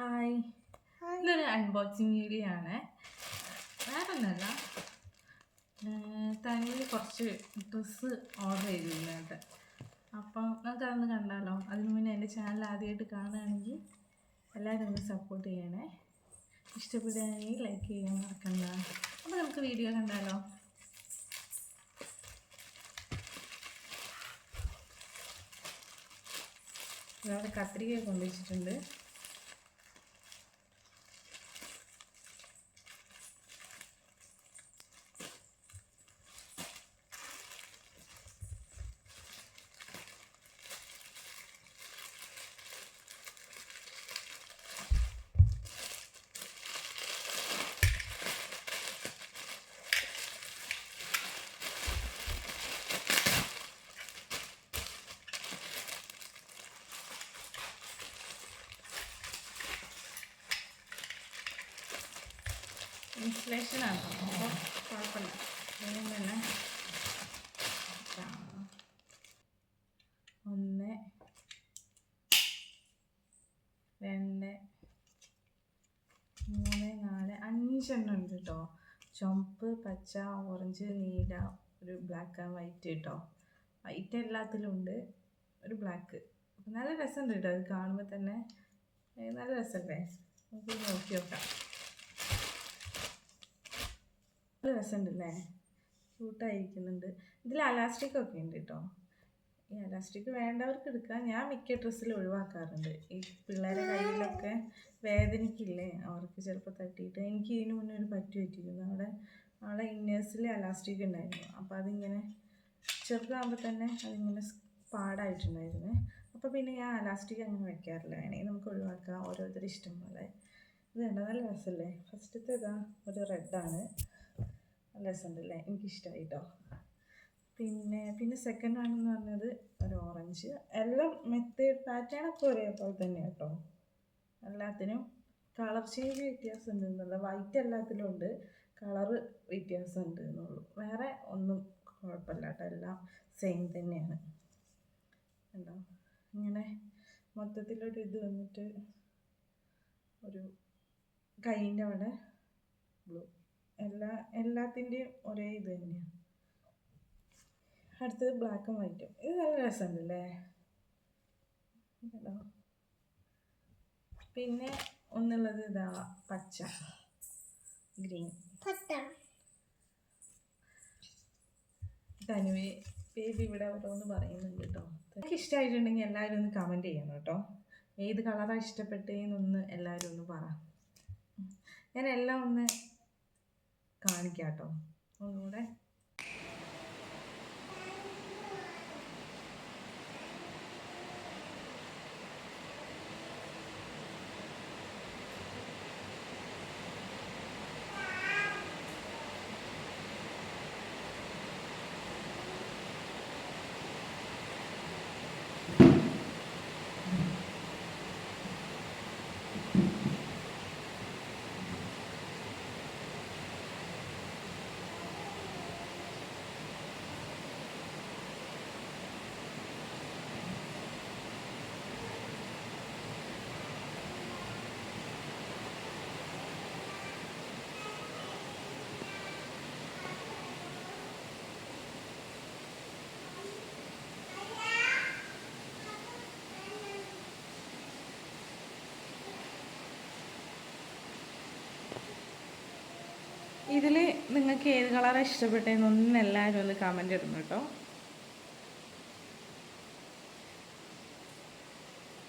Hi ഇതൊരു unboxing video ആണ് വേറെ ഒന്നല്ല തനിയിൽ കുറച്ച് ഡ്രസ്സ് ഓർഡർ ചെയ്തിരുന്നുണ്ട് അപ്പം നമുക്കതൊന്ന് കണ്ടാലോ? അതിന് മുന്നേ എന്റെ ചാനൽ ആദ്യമായിട്ട് കാണുകയാണെങ്കിൽ എല്ലാവരും ഒന്ന് സപ്പോർട്ട് ചെയ്യണേ. ഇഷ്ടപ്പെടുകയാണെങ്കിൽ ലൈക്ക് ചെയ്യാൻ മറക്കണ്ട. അപ്പോൾ നമുക്ക് വീഡിയോ കണ്ടാലോ? ഇവിടെ കത്രിക കൊണ്ടുവച്ചിട്ടുണ്ട്. ഇൻസുലേഷൻ ആണ് അപ്പോൾ കുഴപ്പമില്ല. വേഗം തന്നെ ഒന്ന് രണ്ട് മൂന്ന് നാല് അഞ്ചെണ്ണം ഉണ്ട് കേട്ടോ ചുമപ്പ് പച്ച ഓറഞ്ച് നീല ഒരു ബ്ലാക്ക് ആൻഡ് വൈറ്റ് കേട്ടോ വൈറ്റ് എല്ലാത്തിലും ഉണ്ട്. ഒരു ബ്ലാക്ക് നല്ല രസമുണ്ട് കേട്ടോ അത് കാണുമ്പോൾ തന്നെ നല്ല രസമല്ലേ? നമുക്ക് നോക്കി നോക്കാം. നല്ല രസമുണ്ടല്ലേ? ക്യൂട്ടായിരിക്കുന്നുണ്ട് ഇതിൽ അലാസ്റ്റിക് ഒക്കെ ഉണ്ട് കേട്ടോ ഈ അലാസ്റ്റിക് വേണ്ടവർക്ക് എടുക്കാം. ഞാൻ മിക്ക ഡ്രസ്സിൽ ഒഴിവാക്കാറുണ്ട്. ഈ പിള്ളേരെ കയ്യിലൊക്കെ വേദനിക്കില്ലേ? അവർക്ക് ചിലപ്പോൾ തട്ടിയിട്ട്. എനിക്ക് ഇതിനു മുന്നേ ഒരു പറ്റി പറ്റിയിരുന്നു. അവിടെ അവിടെ ഇന്നേഴ്സിൽ അലാസ്റ്റിക് ഉണ്ടായിരുന്നു. അപ്പോൾ അതിങ്ങനെ ചെറുതാകുമ്പോൾ തന്നെ അതിങ്ങനെ പാടായിട്ടുണ്ടായിരുന്നു. അപ്പോൾ പിന്നെ ഞാൻ അലാസ്റ്റിക് അങ്ങനെ വയ്ക്കാറില്ല വേണമെങ്കിൽ നമുക്ക് ഒഴിവാക്കാം. ഓരോരുത്തരുടെ ഇഷ്ടം പോലെ. ഇത് കണ്ടോ നല്ല രസമല്ലേ? ഫസ്റ്റത്തെ ഇതാ ഒരു റെഡാണ് രസമുണ്ടല്ലേ? എനിക്കിഷ്ടമായി കേട്ടോ പിന്നെ പിന്നെ സെക്കൻഡ് ആണെന്ന് പറഞ്ഞത് ഒരു ഓറഞ്ച് എല്ലാം മെത്തേഡ് പാറ്റേൺ ഒക്കെ ഒരേപോലെ തന്നെ കേട്ടോ. എല്ലാത്തിനും കളർ ചേഞ്ച് വ്യത്യാസം ഉണ്ട് വൈറ്റ് എല്ലാത്തിലും ഉണ്ട്. കളറ് വ്യത്യാസം ഉണ്ട് എന്നുള്ളൂ. വേറെ ഒന്നും കുഴപ്പമില്ല കേട്ടോ. എല്ലാം സെയിം തന്നെയാണ്. കണ്ടോ? ഇങ്ങനെ മൊത്തത്തിലൊരു ഇത് വന്നിട്ട് ഒരു കൈന്റെ അവിടെ ബ്ലൂ എല്ലാ എല്ലാത്തിന്റെയും ഒരേ ഇത് തന്നെയാണ് അടുത്തത് ബ്ലാക്കും വൈറ്റ് ഇത് നല്ല രസമുണ്ടല്ലേ? കേട്ടോ പിന്നെ ഒന്നുള്ളത് ഇതാ പച്ച. ഗ്രീൻ തനുവേ ബേബി ഇവിടെ ഓരോന്ന് പറയുന്നുണ്ട് കേട്ടോ എനിക്ക് ഇഷ്ടമായിട്ടുണ്ടെങ്കിൽ എല്ലാവരും ഒന്ന് കമന്റ് ചെയ്യണം കേട്ടോ ഏത് കളറാണ് ഇഷ്ടപ്പെട്ടതെന്നൊന്ന് എല്ലാവരും ഒന്ന് പറ. ഞാൻ എല്ലാം ഒന്ന് കാണിക്കാം കേട്ടോ ഒന്നുകൂടെ ഇതിൽ നിങ്ങൾക്ക് ഏത് കളറാണ് ഇഷ്ടപ്പെട്ടതെന്നൊന്നും എല്ലാവരും ഒന്ന് കമന്റ് ഇടുന്നു കേട്ടോ.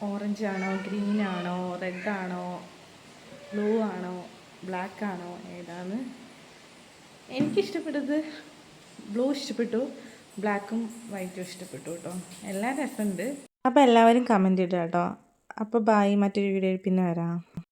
ഓറഞ്ച് ആണോ ഗ്രീൻ ആണോ റെഡ് ആണോ ബ്ലൂ ആണോ ബ്ലാക്ക് ആണോ ഏതാണ്? എനിക്കിഷ്ടപ്പെട്ടത് ബ്ലൂ ഇഷ്ടപ്പെട്ടു ബ്ലാക്കും വൈറ്റും ഇഷ്ടപ്പെട്ടു കേട്ടോ. എല്ലാ രസമുണ്ട്. അപ്പോൾ എല്ലാവരും കമന്റ് ഇടുക കേട്ടോ. അപ്പോൾ ബായ് മറ്റൊരു വീഡിയോയിൽ പിന്നെ വരാം.